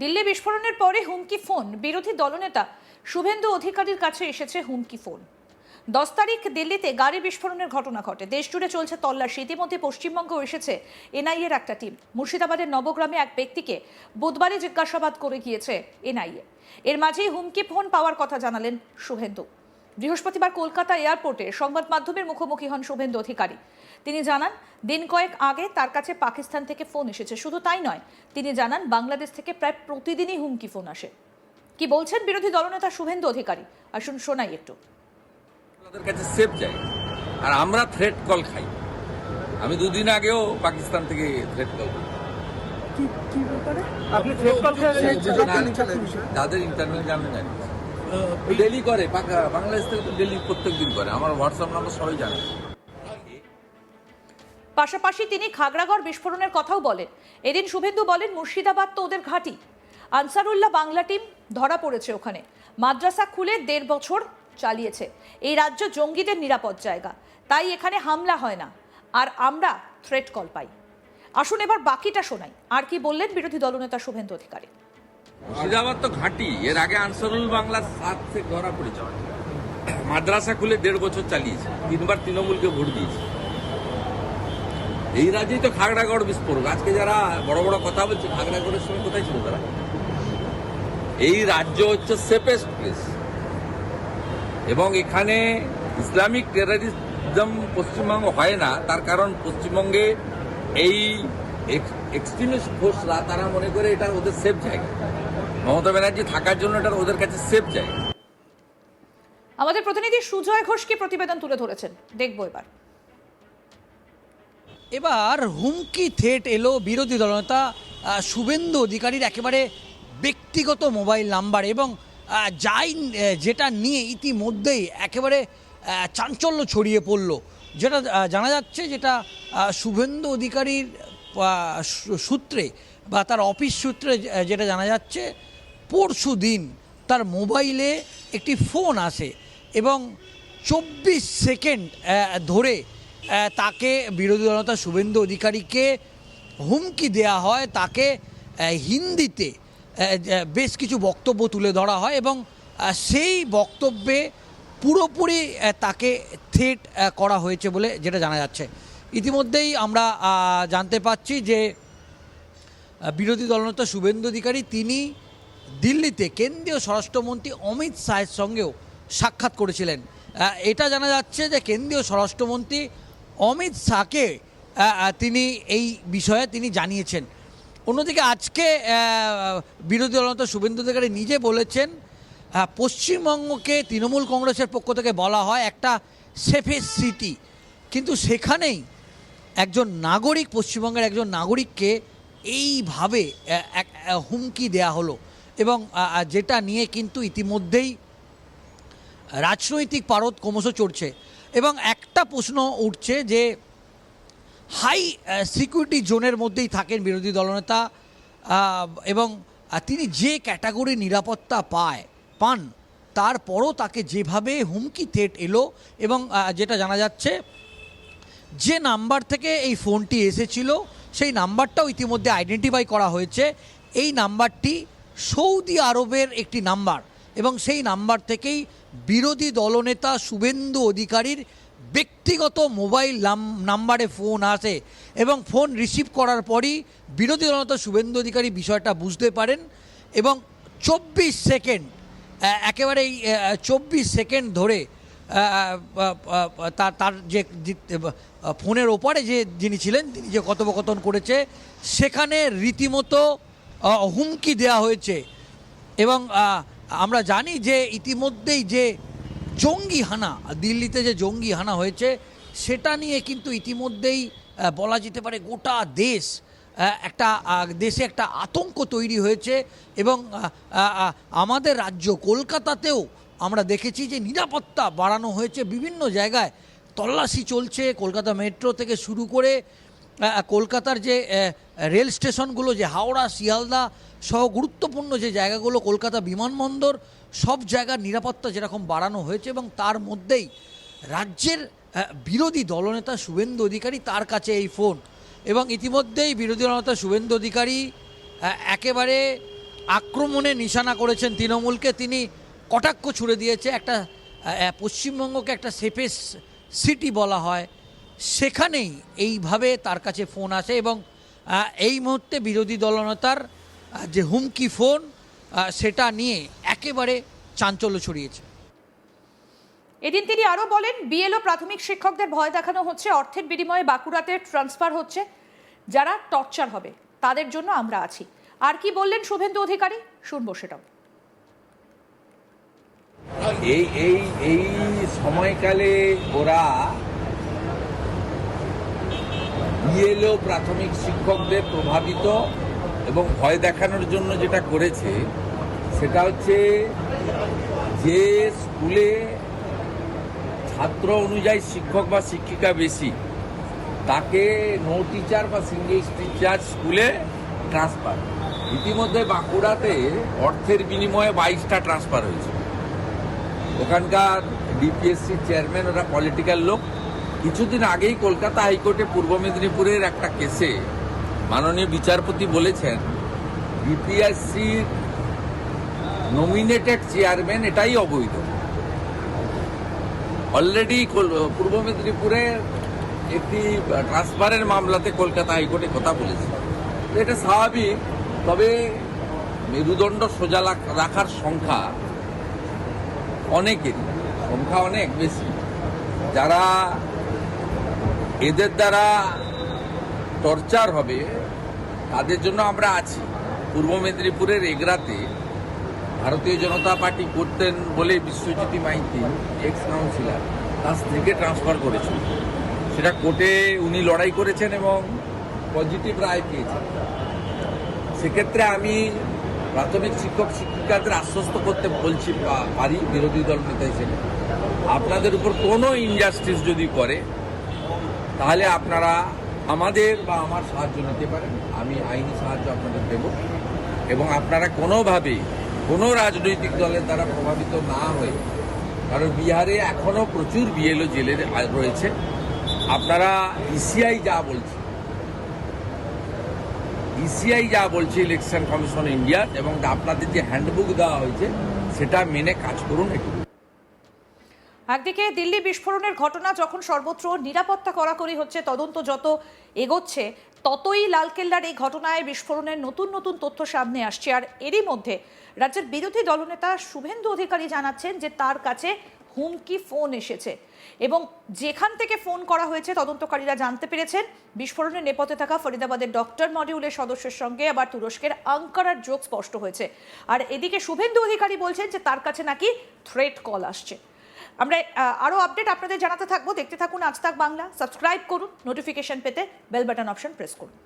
দিল্লি বিস্ফোরণের পরে হুমকি ফোন। বিরোধী দলনেতা শুভেন্দু অধিকারীর কাছে এসেছে হুমকি ফোন। দশ তারিখ দিল্লিতে গাড়ি বিস্ফোরণের ঘটনা ঘটে। দেশ জুড়ে চলছে তল্লাশি। ইতিমধ্যে পশ্চিমবঙ্গেও এসেছে এনআইএর একটা টিম। মুর্শিদাবাদের নবগ্রামে এক ব্যক্তিকে বুধবারে জিজ্ঞাসাবাদ করে গিয়েছে এনআইএ। এর মাঝেই হুমকি ফোন পাওয়ার কথা জানালেন শুভেন্দু। বৃহস্পতিবার কলকাতা এয়ারপোর্টে সংবাদ মাধ্যমের মুখোমুখি হন শুভেন্দু অধিকারী তিনি জানান দিন কয়েক আগে তার কাছে পাকিস্তান থেকে ফোন এসেছে শুধু তাই নয় তিনি জানান বাংলাদেশ থেকে প্রায় প্রতিদিনই হুমকি ফোন আসে কি বলছেন বিরোধী দলনেতা শুভেন্দু অধিকারী আসুন শোনাই একটু আমাদের কাছে সেফ চাই আর আমরা থ্রেট কল খাই আমি দুদিন আগেও পাকিস্তান থেকে থ্রেট কল আপনি থ্রেট কল যাদের ইন্টারনেট জানে জানি ডেলি করে বাংলাদেশ থেকে ডেলি প্রত্যেক দিন করে আমার হোয়াটসঅ্যাপ নাম্বার সবাই জানে। পাশাপাশি তিনি খাগড়াগড় বিস্ফোরণের কথাও বলেন। এদিন শুভেন্দু বলেন মুর্শিদাবাদ তো ওদের ঘাঁটি। আনসারুল্লাহ বাংলা টিম ধরা পড়েছে ওখানে। মাদ্রাসা খুলে দেড় বছর চালিয়েছে। এই রাজ্য জঙ্গিদের নিরাপদ জায়গা। তাই এখানে হামলা হয় না। আর আমরা থ্রেট কল পাই। আসুন এবার বাকিটা শোনাই। আর কি বললেন বিরোধী দলনেতা শুভেন্দু অধিকারী? মুর্শিদাবাদ তো ঘাঁটি। এর আগে আনসারুল বাংলার সাত থেকে ধরা পড়েছে। মাদ্রাসা খুলে দেড় বছর চালিয়েছে। তিনবার তৃণমূলকে ভোট দিয়েছে। এই রাজ্যেই তো খাগড়াগড় বিস্ফোরক। আজকে যারা বড় বড় কথা বলছে, খাগড়াগড়ের সময় কোথায় ছিল তারা? এই রাজ্য হচ্ছে সেফেস্ট প্লেস এবং এখানে ইসলামিক টেরারিজম পশ্চিমবঙ্গ হয় না। তার কারণ পশ্চিমবঙ্গে এই এক্সট্রিমিস্ট ফোর্সরা তারা মনে করে এটা ওদের সেফ জায়গা। মমতা ব্যানার্জি থাকার জন্য এটা ওদের কাছে সেফ জায়গা আমাদের প্রতিনিধি সুজয় ঘোষকে প্রতিবেদন তুলে ধরেছেন। দেখব এবার। এবার হুমকি থ্রেট এলো বিরোধী দলনেতা শুভেন্দু অধিকারীর একেবারে ব্যক্তিগত মোবাইল নাম্বার এবং যাই যেটা নিয়ে ইতিমধ্যেই একেবারে চাঞ্চল্য ছড়িয়ে পড়ল। যেটা জানা যাচ্ছে যেটা শুভেন্দু অধিকারীর সূত্রে বা তার অফিস সূত্রে যেটা জানা যাচ্ছে পরশু দিন তার মোবাইলে একটি ফোন আসে এবং চব্বিশ সেকেন্ড ধরে তাকে বিরোধী দলনেতা শুভেন্দু অধিকারীকে হুমকি দেয়া হয়। তাকে হিন্দিতে বেশ কিছু বক্তব্য তুলে ধরা হয় এবং সেই বক্তব্যে পুরোপুরি তাকে থ্রেট করা হয়েছে বলে যেটা জানা যাচ্ছে। ইতিমধ্যেই আমরা জানতে পাচ্ছি যে বিরোধী দলনেতা শুভেন্দু অধিকারী তিনি দিল্লিতে কেন্দ্রীয় স্বরাষ্ট্রমন্ত্রী অমিত শাহের সঙ্গেও সাক্ষাৎ করেছিলেন। এটা জানা যাচ্ছে যে কেন্দ্রীয় স্বরাষ্ট্রমন্ত্রী অমিত শাহকে তিনি এই বিষয়ে তিনি জানিয়েছেন। অন্যদিকে আজকে বিরোধী দলনেতা শুভেন্দু অধিকারী নিজে বলেছেন পশ্চিমবঙ্গকে তৃণমূল কংগ্রেসের পক্ষ থেকে বলা হয় একটা সেফেস্ট সিটি। কিন্তু সেখানেই একজন নাগরিক, পশ্চিমবঙ্গের একজন নাগরিককে এইভাবে হুমকি দেয়া হলো। এবং যেটা নিয়ে কিন্তু ইতিমধ্যেই রাজনৈতিক পারদ ক্রমশ চড়ছে। এবং একটা প্রশ্ন উঠছে যে, হাই সিকিউরিটি জোনের মধ্যেই থাকেন বিরোধী দলনেতা এবং তিনি যে ক্যাটাগরির নিরাপত্তা পায়, পান, তারপরও তাকে যেভাবে হুমকি থেট এলো এবং যেটা জানা যাচ্ছে, যে নাম্বার থেকে এই ফোনটি এসেছিল, সেই নাম্বারটাও ইতিমধ্যে আইডেন্টিফাই করা হয়েছে। এই নাম্বারটি সৌদি আরবের একটি নাম্বার এবং সেই নাম্বার থেকেই বিরোধী দলনেতা শুভেন্দু অধিকারীর ব্যক্তিগত মোবাইল নাম- নাম্বারে ফোন আসে এবং ফোন রিসিভ করার পরই বিরোধী দলনেতা শুভেন্দু অধিকারী বিষয়টা বুঝতে পারেন এবং চব্বিশ সেকেন্ড আহ, একেবারে এই চব্বিশ সেকেন্ড ধরে তার তার যে ফোনের ওপারে যে যিনি ছিলেন তিনি যে কথোপকথন করেছে সেখানে রীতিমতো হুমকি দেওয়া হয়েছে। এবং আমরা জানি যে ইতিমধ্যেই যে জঙ্গি হানা, দিল্লিতে যে জঙ্গি হানা হয়েছে, সেটা নিয়ে কিন্তু ইতিমধ্যেই বলা যেতে পারে গোটা দেশ একটা দেশে একটা আতঙ্ক তৈরি হয়েছে এবং আমাদের রাজ্য কলকাতাতেও আমরা দেখেছি যে নিরাপত্তা বাড়ানো হয়েছে বিভিন্ন জায়গায়। তল্লাশি চলছে, কলকাতা মেট্রো থেকে শুরু করে কলকাতার যে রেল স্টেশনগুলো, যে হাওড়া, শিয়ালদা সহ গুরুত্বপূর্ণ যে জায়গাগুলো, কলকাতা বিমানবন্দর, সব জায়গার নিরাপত্তা যেরকম বাড়ানো হয়েছে এবং তার মধ্যেই রাজ্যের বিরোধী দলনেতা শুভেন্দু অধিকারী তার কাছে এই ফোন এবং ইতিমধ্যেই বিরোধী দলনেতা শুভেন্দু অধিকারী একেবারে আক্রমণে নিশানা করেছেন তৃণমূলকে। তিনি কটাক্ষ ছুড়ে দিয়েছে। একটা পশ্চিমবঙ্গকে একটা সেফেস্ট সিটি বলা হয়। সেখানেই এইভাবে তার কাছে ফোন আসে এবং এই মুহূর্তে বিরোধী দলনেতার যে হুমকি ফোন সেটা নিয়ে একেবারে চাঞ্চল্য ছড়িয়েছে। এদিন তিনি আরও বলেন বিএলও প্রাথমিক শিক্ষকদের ভয় দেখানো হচ্ছে অর্থের বিনিময়ে বাঁকুড়াতে ট্রান্সফার হচ্ছে যারা টর্চার হবে তাদের জন্য আমরা আছি। আর কি বললেন শুভেন্দু অধিকারী? শুনব সেটাও। এই এই এই সময়কালে ওরা বিএলও প্রাথমিক শিক্ষকদের প্রভাবিত এবং ভয় দেখানোর জন্য যেটা করেছে, সেটা হচ্ছে যে স্কুলে ছাত্র অনুযায়ী শিক্ষক বা শিক্ষিকা বেশি, তাকে নো টিচার বা সিঙ্গেল টিচার স্কুলে ট্রান্সফার ইতিমধ্যে বাঁকুড়াতে অর্থের বিনিময়ে বাইশটা ট্রান্সফার হয়েছে। ওখানকার ডিপিএসসি চেয়ারম্যান ওরা পলিটিক্যাল লোক। কিছুদিন আগেই কলকাতা হাইকোর্টে পূর্ব মেদিনীপুরের একটা কেসে মাননীয় বিচারপতি বলেছেন ডিপিএসসির নমিনেটেড চেয়ারম্যান এটাই অবৈধ। অলরেডি পূর্ব মেদিনীপুরে একটি ট্রান্সফারের মামলাতে কলকাতা হাইকোর্টে কথা বলেছে। এটা স্বাভাবিক, তবে মেরুদণ্ড সোজা রাখার সংখ্যা অনেকেরই, সংখ্যা অনেক বেশি। যারা এদের দ্বারা টর্চার হবে, তাদের জন্য আমরা আছি। পূর্ব মেদিনীপুরের এগরাতে ভারতীয় জনতা পার্টি করতেন বলে বিশ্বজ্যোতি মাইতি এক্স কাউন্সিলর তার স্ত্রীকে ট্রান্সফার করেছিল। সেটা কোর্টে উনি লড়াই করেছেন এবং পজিটিভ রায় পেয়েছেন। সেক্ষেত্রে আমি প্রাথমিক শিক্ষক শিক্ষিকাদের আশ্বস্ত করতে বলছি পারি, বিরোধী দল নেতা হিসেবে আপনাদের উপর কোনো ইনজাস্টিস যদি করে তাহলে আপনারা আমাদের বা আমার সাহায্য নিতে পারেন। আমি আইনি সাহায্য আপনাদের দেব। এবং আপনারা কোনোভাবেই কোনো রাজনৈতিক দলের দ্বারা প্রভাবিত না হয়ে, কারণ বিহারে এখনও প্রচুর বিএলও জেলের রয়েছে। আপনারা ইসিআই যা বলছে, ইসিআই যা বলছে ইলেকশন কমিশন ইন্ডিয়া এবং আপনাদের যে হ্যান্ডবুক দেওয়া হয়েছে, সেটা মেনে কাজ করুন এটুকু। একদিকে দিল্লি বিস্ফোরণের ঘটনা যখন সর্বত্র নিরাপত্তা কড়াকড়ি হচ্ছে, তদন্ত যত এগোচ্ছে, ততই লালকেল্লার এই ঘটনায় বিস্ফোরণের নতুন নতুন তথ্য সামনে আসছে। আর এরই মধ্যে রাজ্যের বিরোধী দলনেতা শুভেন্দু অধিকারী জানাচ্ছেন যে তার কাছে হুমকি ফোন এসেছে এবং যেখান থেকে ফোন করা হয়েছে, তদন্তকারীরা জানতে পেরেছেন। বিস্ফোরণের নেপথে থাকা ফরিদাবাদের ডক্টর মডিউলের সদস্যের সঙ্গে আবার তুরস্কের আঙ্কারার যোগ স্পষ্ট হয়েছে। আর এদিকে শুভেন্দু অধিকারী বলছেন যে তার কাছে নাকি থ্রেট কল আসছে। আমরা আরও আপডেট আপনাদের জানাতে থাকব। দেখতে থাকুন আজ তাক বাংলা। সাবস্ক্রাইব করুন। নোটিফিকেশন পেতে বেল বাটন অপশন প্রেস করুন।